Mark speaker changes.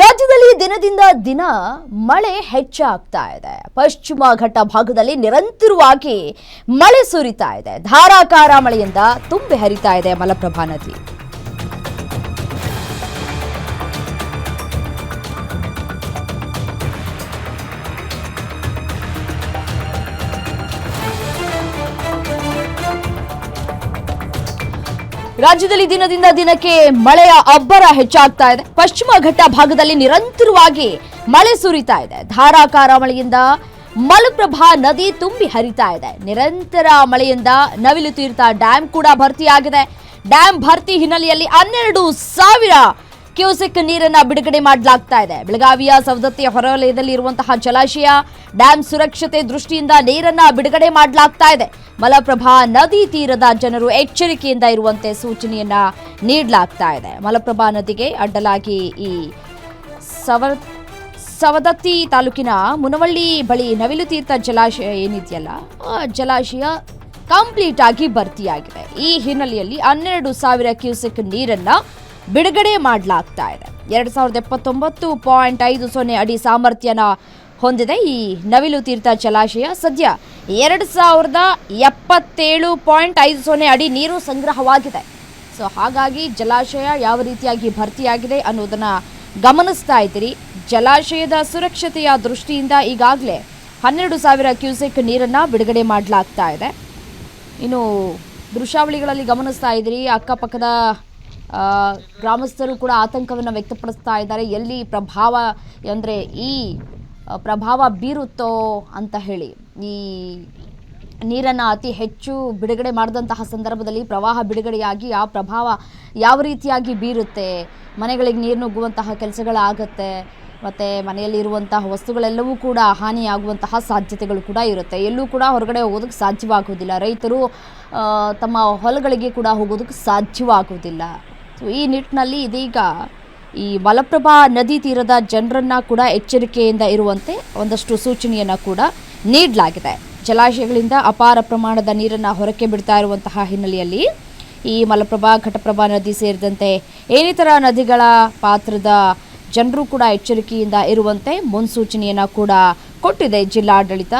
Speaker 1: ರಾಜ್ಯದಲ್ಲಿ ದಿನದಿಂದ ದಿನ ಮಳೆ ಹೆಚ್ಚಾಗ್ತಾ ಇದೆ. ಪಶ್ಚಿಮ ಘಟ್ಟ ಭಾಗದಲ್ಲಿ ನಿರಂತರವಾಗಿ ಮಳೆ ಸುರಿತಾ ಇದೆ. ಧಾರಾಕಾರ ಮಳೆಯಿಂದ ತುಂಬಿ ಹರಿತಾ ಇದೆ ಮಲಪ್ರಭಾ ನದಿ. ರಾಜ್ಯದಲ್ಲಿ ದಿನದಿಂದ ದಿನಕ್ಕೆ ಮಳೆಯ ಅಬ್ಬರ ಹೆಚ್ಚಾಗ್ತಾ ಇದೆ. ಪಶ್ಚಿಮ ಘಟ್ಟ ಭಾಗದಲ್ಲಿ ನಿರಂತರವಾಗಿ ಮಳೆ ಸುರಿತಾ ಇದೆ. ಧಾರಾಕಾರ ಮಳೆಯಿಂದ ಮಲಪ್ರಭಾ ನದಿ ತುಂಬಿ ಹರಿತಾ ಇದೆ. ನಿರಂತರ ಮಳೆಯಿಂದ ನವಿಲು ತೀರ್ಥ ಡ್ಯಾಂ ಕೂಡ ಭರ್ತಿಯಾಗಿದೆ. ಡ್ಯಾಂ ಭರ್ತಿ ಹಿನ್ನೆಲೆಯಲ್ಲಿ ಹನ್ನೆರಡು ಸಾವಿರ ಕ್ಯೂಸೆಕ್ ನೀರನ್ನ ಬಿಡುಗಡೆ ಮಾಡಲಾಗ್ತಾ ಇದೆ. ಬೆಳಗಾವಿಯ ಸವದತ್ತಿಯ ಹೊರವಲಯದಲ್ಲಿ ಇರುವಂತಹ ಜಲಾಶಯ ಡ್ಯಾಂ ಸುರಕ್ಷತೆ ದೃಷ್ಟಿಯಿಂದ ನೀರನ್ನ ಬಿಡುಗಡೆ ಮಾಡಲಾಗ್ತಾ ಇದೆ. ಮಲಪ್ರಭಾ ನದಿ ತೀರದ ಜನರು ಎಚ್ಚರಿಕೆಯಿಂದ ಇರುವಂತೆ ಸೂಚನೆಯನ್ನ ನೀಡಲಾಗ್ತಾ ಇದೆ. ಮಲಪ್ರಭಾ ನದಿಗೆ ಅಡ್ಡಲಾಗಿ ಈ ಸವ, ಸವದತ್ತಿ ತಾಲೂಕಿನ ಮುನವಳ್ಳಿ ಬಳಿ ನವಿಲು ತೀರ್ಥ ಜಲಾಶಯ ಏನಿದೆಯಲ್ಲ, ಆ ಜಲಾಶಯ ಕಂಪ್ಲೀಟ್ ಆಗಿ ಭರ್ತಿಯಾಗಿದೆ. ಈ ಹಿನ್ನೆಲೆಯಲ್ಲಿ ಹನ್ನೆರಡು ಸಾವಿರ ಕ್ಯೂಸೆಕ್ ನೀರನ್ನ ಬಿಡುಗಡೆ ಮಾಡಲಾಗ್ತಾ ಇದೆ. ಎರಡ್ ಸಾವಿರದ ಎಪ್ಪತ್ತೊಂಬತ್ತು ಪಾಯಿಂಟ್ ಐದು ಸೊನ್ನೆ ಅಡಿ ಸಾಮರ್ಥ್ಯನ ಹೊಂದಿದೆ. ಈ ನವಿಲು ತೀರ್ಥ ಜಲಾಶಯ ಸದ್ಯ ಎರಡು ಸಾವಿರದ ಎಪ್ಪತ್ತೇಳು ಪಾಯಿಂಟ್ ಐದು ಸೊನ್ನೆ ಅಡಿ ನೀರು ಸಂಗ್ರಹವಾಗಿದೆ. ಸೊ, ಹಾಗಾಗಿ ಜಲಾಶಯ ಯಾವ ರೀತಿಯಾಗಿ ಭರ್ತಿಯಾಗಿದೆ ಅನ್ನೋದನ್ನು ಗಮನಿಸ್ತಾ ಇದ್ದೀರಿ. ಜಲಾಶಯದ ಸುರಕ್ಷತೆಯ ದೃಷ್ಟಿಯಿಂದ ಈಗಾಗಲೇ ಹನ್ನೆರಡು ಸಾವಿರ ಕ್ಯೂಸೆಕ್ ನೀರನ್ನು ಬಿಡುಗಡೆ ಮಾಡಲಾಗ್ತಾ ಇದೆ. ಇನ್ನು ದೃಶ್ಯಾವಳಿಗಳಲ್ಲಿ ಗಮನಿಸ್ತಾ ಇದ್ದೀರಿ. ಅಕ್ಕಪಕ್ಕದ ಗ್ರಾಮಸ್ಥರು ಕೂಡ ಆತಂಕವನ್ನು ವ್ಯಕ್ತಪಡಿಸ್ತಾ ಇದ್ದಾರೆ. ಎಲ್ಲಿ ಪ್ರಭಾವ ಅಂದರೆ ಈ ಪ್ರಭಾವ ಬೀರುತ್ತೋ ಅಂತ ಹೇಳಿ, ಈ ನೀರನ್ನು ಅತಿ ಹೆಚ್ಚು ಬಿಡುಗಡೆ ಮಾಡಿದಂತಹ ಸಂದರ್ಭದಲ್ಲಿ ಪ್ರವಾಹ ಬಿಡುಗಡೆಯಾಗಿ ಆ ಪ್ರಭಾವ ಯಾವ ರೀತಿಯಾಗಿ ಬೀರುತ್ತೆ? ಮನೆಗಳಿಗೆ ನೀರು ನುಗ್ಗುವಂತಹ ಕೆಲಸಗಳಾಗತ್ತೆ, ಮತ್ತು ಮನೆಯಲ್ಲಿರುವಂತಹ ವಸ್ತುಗಳೆಲ್ಲವೂ ಕೂಡ ಹಾನಿಯಾಗುವಂತಹ ಸಾಧ್ಯತೆಗಳು ಕೂಡ ಇರುತ್ತೆ. ಎಲ್ಲೂ ಕೂಡ ಹೊರಗಡೆ ಹೋಗೋದಕ್ಕೆ ಸಾಧ್ಯವಾಗೋದಿಲ್ಲ ರೈತರು ತಮ್ಮ ಹೊಲಗಳಿಗೆ ಕೂಡ ಹೋಗೋದಕ್ಕೆ ಸಾಧ್ಯವಾಗುವುದಿಲ್ಲ. ಸೊ ಈ ನಿಟ್ಟಿನಲ್ಲಿ ಇದೀಗ ಈ ಮಲಪ್ರಭಾ ನದಿ ತೀರದ ಜನರನ್ನ ಕೂಡ ಎಚ್ಚರಿಕೆಯಿಂದ ಇರುವಂತೆ ಒಂದಷ್ಟು ಸೂಚನೆಯನ್ನು ಕೂಡ ನೀಡಲಾಗಿದೆ. ಜಲಾಶಯಗಳಿಂದ ಅಪಾರ ಪ್ರಮಾಣದ ನೀರನ್ನು ಹೊರಕ್ಕೆ ಬಿಡ್ತಾ ಇರುವಂತಹ ಹಿನ್ನೆಲೆಯಲ್ಲಿ ಈ ಮಲಪ್ರಭಾ, ಘಟಪ್ರಭಾ ನದಿ ಸೇರಿದಂತೆ ಇನ್ನಿತರ ನದಿಗಳ ಪಾತ್ರದ ಜನರು ಕೂಡ ಎಚ್ಚರಿಕೆಯಿಂದ ಇರುವಂತೆ ಮುನ್ಸೂಚನೆಯನ್ನು ಕೂಡ ಕೊಟ್ಟಿದೆ ಜಿಲ್ಲಾಡಳಿತ.